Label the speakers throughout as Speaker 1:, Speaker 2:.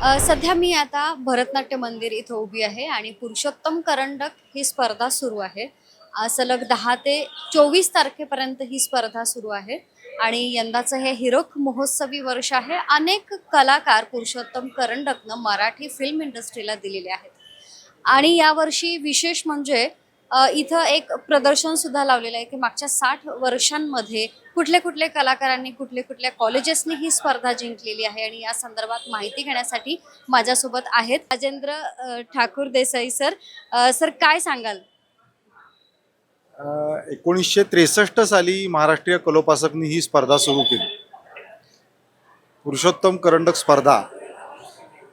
Speaker 1: सध्या मी आता भरतनाट्य मंदिर इथं उभी आहे आणि पुरुषोत्तम करंडक ही स्पर्धा सुरू आहे. सलग दहा ते चोवीस तारखेपर्यंत ही स्पर्धा सुरू आहे आणि यंदाचं हे हिरक महोत्सवी वर्ष आहे. अनेक कलाकार पुरुषोत्तम करंडकनं मराठी फिल्म इंडस्ट्रीला दिलेले आहेत. आणि यावर्षी विशेष म्हणजे इथं एक प्रदर्शन सुद्धा लावलेलं आहे की मागच्या साठ वर्षांमध्ये कुठल्या कुठल्या कलाकारांनी कुठल्या कुठल्या कॉलेजेसनी ही स्पर्धा जिंकलेली आहे आणि या संदर्भात माहिती घेण्यासाठी माझ्यासोबत आहेत. राजेंद्र ठाकूर देसाई सर. सर काय सांगाल?
Speaker 2: एकोणीसशे त्रेसष्ट साली महाराष्ट्रीय कलोपासकनी ही स्पर्धा सुरू केली. पुरुषोत्तम करंडक स्पर्धा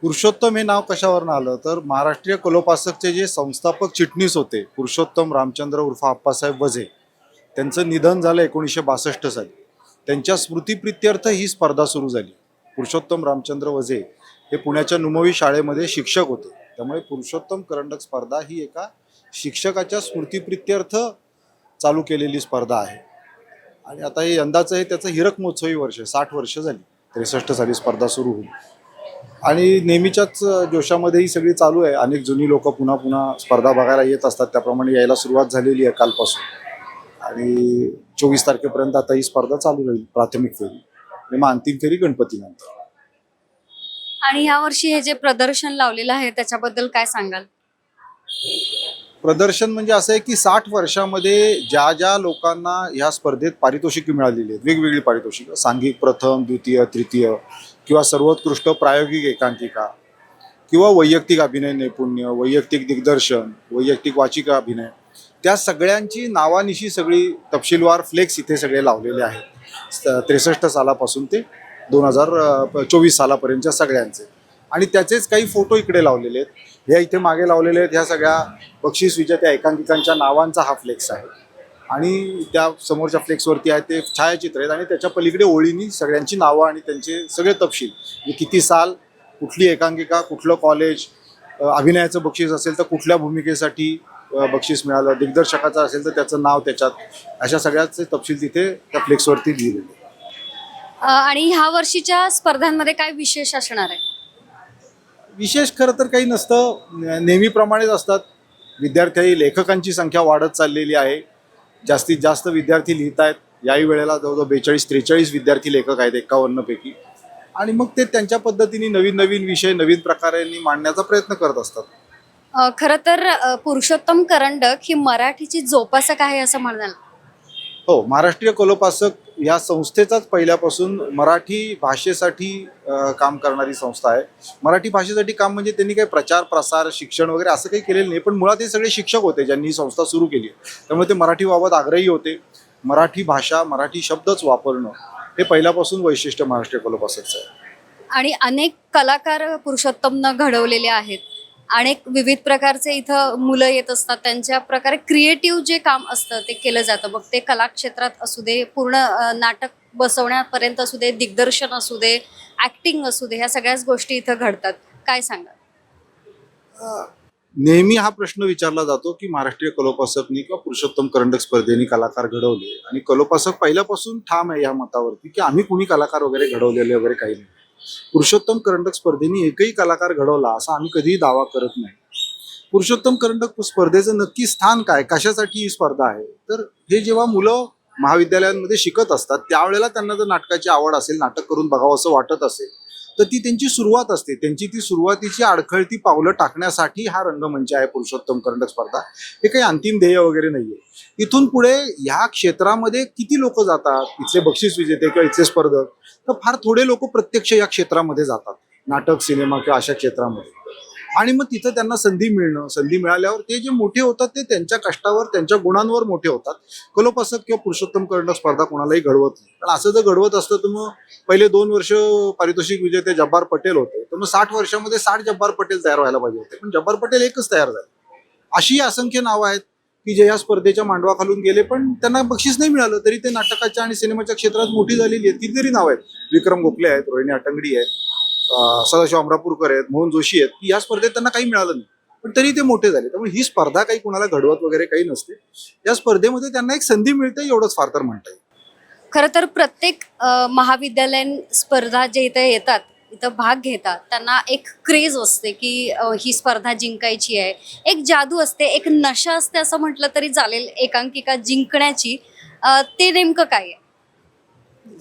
Speaker 2: पुरुषोत्तम हे नाव कशावरून आलं? तर महाराष्ट्रीय कलोपासकचे जे संस्थापक चिटणीस होते पुरुषोत्तम रामचंद्र उर्फ आप्पासाहेब वझे त्यांचं निधन झालं एकोणीसशे बासष्ट साली. त्यांच्या स्मृतिप्रित्यर्थ ही स्पर्धा सुरू झाली. पुरुषोत्तम रामचंद्र वझे हे पुण्याच्या नुमवी शाळेमध्ये शिक्षक होते. त्यामुळे पुरुषोत्तम करंडक स्पर्धा ही एका शिक्षकाच्या स्मृतिप्रित्यर्थ चालू केलेली स्पर्धा आहे. आणि आता हे यंदाचं हे त्याचं हिरक महोत्सवी वर्ष साठ वर्ष झाली. त्रेसष्ट साली स्पर्धा सुरू होईल आणि नेहमीच्याच जोशामध्ये ही सगळी चालू आहे. अनेक जुनी लोक पुन्हा पुन्हा स्पर्धा बघायला येत असतात. त्याप्रमाणे यायला सुरुवात झालेली आहे कालपासून. आणि चोवीस तारखेपर्यंत आता ही स्पर्धा चालू राहील प्राथमिक फेरी. आणि मग अंतिम फेरी गणपतीनंतर.
Speaker 1: आणि यावर्षी हे जे प्रदर्शन लावलेलं आहे त्याच्याबद्दल काय सांगाल?
Speaker 2: प्रदर्शन म्हणजे असं आहे की साठ वर्षामध्ये ज्या ज्या लोकांना ह्या स्पर्धेत पारितोषिके मिळालेली आहेत वेगवेगळी पारितोषिकं सांघिक प्रथम द्वितीय तृतीय किंवा सर्वोत्कृष्ट प्रायोगिक एकांकिका किंवा वैयक्तिक अभिनय नैपुण्य वैयक्तिक दिग्दर्शन वैयक्तिक वाचिका अभिनय त्या सगळ्यांची नावानिशी सगळी तपशीलवार फ्लेक्स इथे सगळे लावलेले आहेत. त्रेसष्ट सालापासून ते दोन हजार चोवीस सालापर्यंतच्या सगळ्यांचे. आणि त्याचेच काही फोटो इकडे लावलेले आहेत. ह्या इथे मागे लावलेले आहेत ह्या सगळ्या बक्षीस विजेत्या एकांकिकांच्या नावांचा हा फ्लेक्स आहे. आणि त्या समोरच्या फ्लेक्सवरती आहे ते छायाचित्र आहेत आणि त्याच्या पलीकडे ओळीनी सगळ्यांची नावं आणि त्यांचे सगळे तपशील. म्हणजे किती साल कुठली एकांकिका कुठलं कॉलेज अभिनयाचं बक्षीस असेल तर कुठल्या भूमिकेसाठी बक्षीस मिळालं दिग्दर्शकाचं असेल तर त्याचं नाव त्याच्यात. अशा सगळ्याचे तपशील तिथे त्या फ्लेक्सवरती.
Speaker 1: अ, आणि ह्या वर्षीच्या स्पर्धांमध्ये काय विशेष असणार आहे?
Speaker 2: विशेष खरं तर काही नसतं. नेहमीप्रमाणेच असतात. विद्यार्थी लेखकांची संख्या वाढत चाललेली आहे. जास्तीत जास्त विद्यार्थी लिहित आहेत याही वेळेला जवळजवळ बेचाळीस त्रेचाळीस विद्यार्थी लेखक आहेत एकावन्नपैकी. आणि मग ते त्यांच्या पद्धतीने नवीन नवीन विषय नवीन प्रकारांनी मांडण्याचा प्रयत्न करत असतात.
Speaker 1: खरं तर पुरुषोत्तम करंडक ही मराठीची जोपासक आहे असं म्हणाल.
Speaker 2: हो महाराष्ट्रीय कलोपासक या संस्थेचाच पहिल्यापासून मराठी भाषेसाठी काम करणारी संस्था आहे. मराठी भाषेसाठी काम म्हणजे त्यांनी काही प्रचार प्रसार शिक्षण वगैरे असं काही केलेलं नाही पण मुळात हे सगळे शिक्षक होते ज्यांनी ही संस्था सुरू केली त्यामुळे ते मराठीबाबत आग्रही होते. मराठी भाषा मराठी शब्दच वापरणं हे पहिल्यापासून वैशिष्ट्य महाराष्ट्र कलोपासकचं आहे.
Speaker 1: आणि अनेक कलाकार पुरुषोत्तमनं घडवलेले आहेत. अनेक विविध प्रकारचे इथं मुलं येत असतात. त्यांच्या प्रकारे क्रिएटिव्ह जे काम असतं ते केलं जातं. मग ते कला क्षेत्रात असू दे पूर्ण नाटक बसवण्यापर्यंत असू दे दिग्दर्शन असू दे ऍक्टिंग असू दे ह्या सगळ्याच गोष्टी इथं घडतात. काय सांगा
Speaker 2: नेहमी हा प्रश्न विचारला जातो की महाराष्ट्रीय कलोपासकनी किंवा पुरुषोत्तम करंडक स्पर्धेने कलाकार घडवले. आणि कलोपासक पहिल्यापासून ठाम आहे या मतावरती की आम्ही कुणी कलाकार वगैरे घडवलेले वगैरे काही नाही. पुरुषोत्तम करंडक स्पर्धेने एकही कलाकार घडवला असा आम्ही कधीही दावा करत नाही. पुरुषोत्तम करंडक स्पर्धेचं नक्की स्थान काय? कशासाठी ही स्पर्धा आहे? तर हे जेव्हा मुलं महाविद्यालयांमध्ये शिकत असतात त्यावेळेला त्यांना जर नाटकाची आवड असेल नाटक करून बघावं असं वाटत असेल तर ती त्यांची सुरुवात असते. त्यांची ती सुरुवातीची अडखळती पावलं टाकण्यासाठी हा रंगमंच आहे पुरुषोत्तम करंडक स्पर्धा. हे काही अंतिम ध्येय वगैरे नाहीये. इथून पुढे ह्या क्षेत्रामध्ये किती लोक जातात? इथले बक्षीस विजेते किंवा इथले स्पर्धक? तर फार थोडे लोक प्रत्यक्ष या क्षेत्रामध्ये जातात. नाटक सिनेमा किंवा अशा क्षेत्रामध्ये. आणि मग तिथं त्यांना संधी मिळणं संधी मिळाल्यावर ते जे मोठे होतात ते त्यांच्या कष्टावर त्यांच्या गुणांवर मोठे होतात. कलोपासक किंवा पुरुषोत्तम करणं स्पर्धा कोणालाही घडवत नाही. पण असं जर घडवत असतं तर मग पहिले दोन वर्ष पारितोषिक विजेते जब्बार पटेल होते. तर मग साठ वर्षामध्ये साठ जब्बार पटेल तयार व्हायला पाहिजे होते. पण जब्बार पटेल एकच तयार झाले. अशी असंख्य नावं आहेत की जे या स्पर्धेच्या मांडवाखालून गेले पण त्यांना बक्षीस नाही मिळालं तरी ते नाटकाच्या आणि सिनेमाच्या क्षेत्रात मोठी झालेली आहेत. कितीतरी नाव आहेत. विक्रम गोखले आहेत रोहिणी अटंगडी आहेत. सदाशिव अमरापूरकर आहेत मोहन जोशी आहेत की या स्पर्धेत त्यांना काही मिळालं नाही. पण तरी ते मोठे झाले. त्यामुळे ही स्पर्धा काही कुणाला घडवत वगैरे काही नसते. या स्पर्धेमध्ये त्यांना एक संधी मिळते एवढंच फार तर म्हणता येईल.
Speaker 1: खरं तर प्रत्येक महाविद्यालयीन स्पर्धा जे इथे येतात इथं भाग घेतात त्यांना एक क्रेज असते की ही स्पर्धा जिंकायची आहे. एक जादू असते एक नशा असते असं म्हटलं तरी चालेल एकांकिका जिंकण्याची. ते नेमकं काय आहे?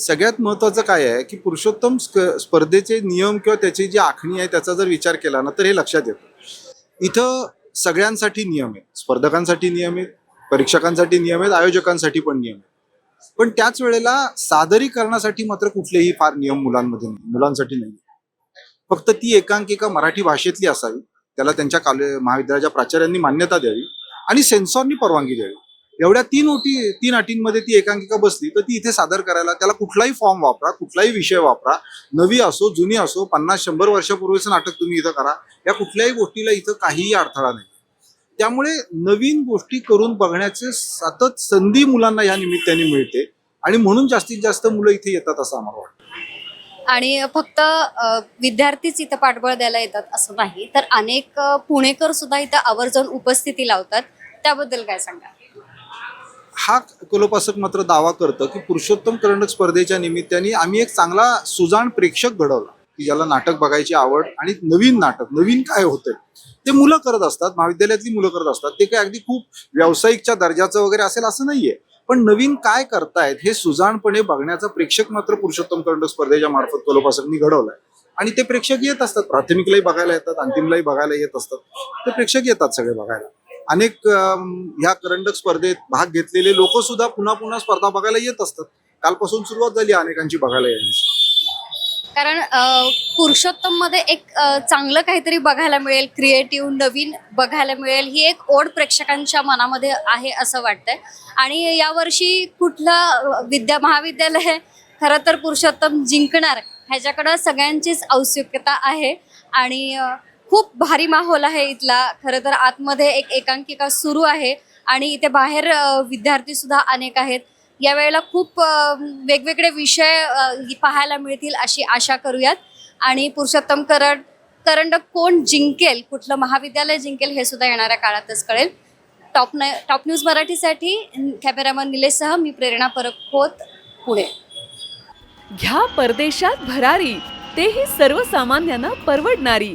Speaker 2: सगळ्यात महत्वाचं काय आहे की पुरुषोत्तम स्पर्धेचे नियम किंवा त्याची जी आखणी आहे त्याचा जर विचार केला ना तर हे लक्षात येतं. इथं सगळ्यांसाठी नियम आहेत. स्पर्धकांसाठी नियम आहेत परीक्षकांसाठी नियम आहेत आयोजकांसाठी पण नियम आहेत. पण त्याच वेळेला सादरीकरणासाठी मात्र कुठलेही फार नियम मुलांमध्ये नाही मुलांसाठी नाही. फक्त ती एकांकिका मराठी भाषेतली असावी त्याला त्यांच्या काल महाविद्यालयाच्या प्राचार्यांनी मान्यता द्यावी आणि सेन्सॉरनी परवानगी द्यावी. एवढ्या तीन ओटी तीन अटींमध्ये ती एकांकिका बसली तर ती इथे सादर करायला त्याला कुठलाही फॉर्म वापरा कुठलाही विषय वापरा नवी असो जुनी असो पन्नास शंभर वर्षापूर्वीचं नाटक तुम्ही इथं करा या कुठल्याही गोष्टीला इथं काहीही अडथळा नाही. त्यामुळे नवीन गोष्टी करून बघण्याचे सतत संधी मुलांना या निमित्ताने मिळते आणि म्हणून जास्तीत जास्त मुलं इथे येतात असं आम्हाला वाटतं.
Speaker 1: आणि फक्त विद्यार्थीच इथं पाठबळ द्यायला येतात असं नाही तर अनेक पुणेकर सुद्धा इथं आवर्जून उपस्थिती लावतात. त्याबद्दल काय सांगा
Speaker 2: हा कलोपासक मात्र दावा करतं की पुरुषोत्तम करंडक स्पर्धेच्या निमित्ताने आम्ही एक चांगला सुजाण प्रेक्षक घडवला की ज्याला नाटक बघायची आवड आणि नवीन नाटक नवीन काय होतंय ते मुलं करत असतात महाविद्यालयातली मुलं करत असतात ते काय अगदी खूप व्यावसायिकच्या दर्जाचं वगैरे असेल असं नाहीये. पण नवीन काय करतायत हे सुजाणपणे बघण्याचा प्रेक्षक मात्र पुरुषोत्तम करंडक स्पर्धेच्या मार्फत कलोपासकनी घडवलाय. आणि ते प्रेक्षक येत असतात प्राथमिकलाही बघायला येतात अंतिमलाही बघायला येत असतात ते प्रेक्षक येतात सगळे बघायला. अनेक ह्या करंडक स्पर्धेत भाग घेतलेले लोक सुद्धा पुन्हा पुन्हा स्पर्धा बघायला येत असतात. कालपासून सुरुवात झाली अनेकांची बघायला येण्याची.
Speaker 1: कारण पुरुषोत्तममध्ये एक चांगलं काहीतरी बघायला मिळेल क्रिएटिव्ह नवीन बघायला मिळेल ही एक ओढ प्रेक्षकांच्या मनामध्ये आहे असं वाटतंय. आणि यावर्षी कुठलं विद्या महाविद्यालय खरं तर पुरुषोत्तम जिंकणार ह्याच्याकडं सगळ्यांचीच औत्सुक्यता आहे. आणि खूप भारी माहोल आहे इथला. खरं तर आतमध्ये एक एकांकिका सुरू आहे आणि इथे बाहेर विद्यार्थी सुद्धा अनेक आहेत. यावेळेला खूप वेगवेगळे विषय पाहायला मिळतील अशी आशा करूयात. आणि पुरुषोत्तम करंड करंडक कोण जिंकेल कुठलं महाविद्यालय जिंकेल हे सुद्धा येणाऱ्या काळातच कळेल. टॉप न टॉप न्यूज मराठीसाठी कॅमेरामन निलेशसह मी प्रेरणा परब खोत पुणे.
Speaker 3: घ्या परदेशात भरारी. तेही सर्वसामान्यांना परवडणारी.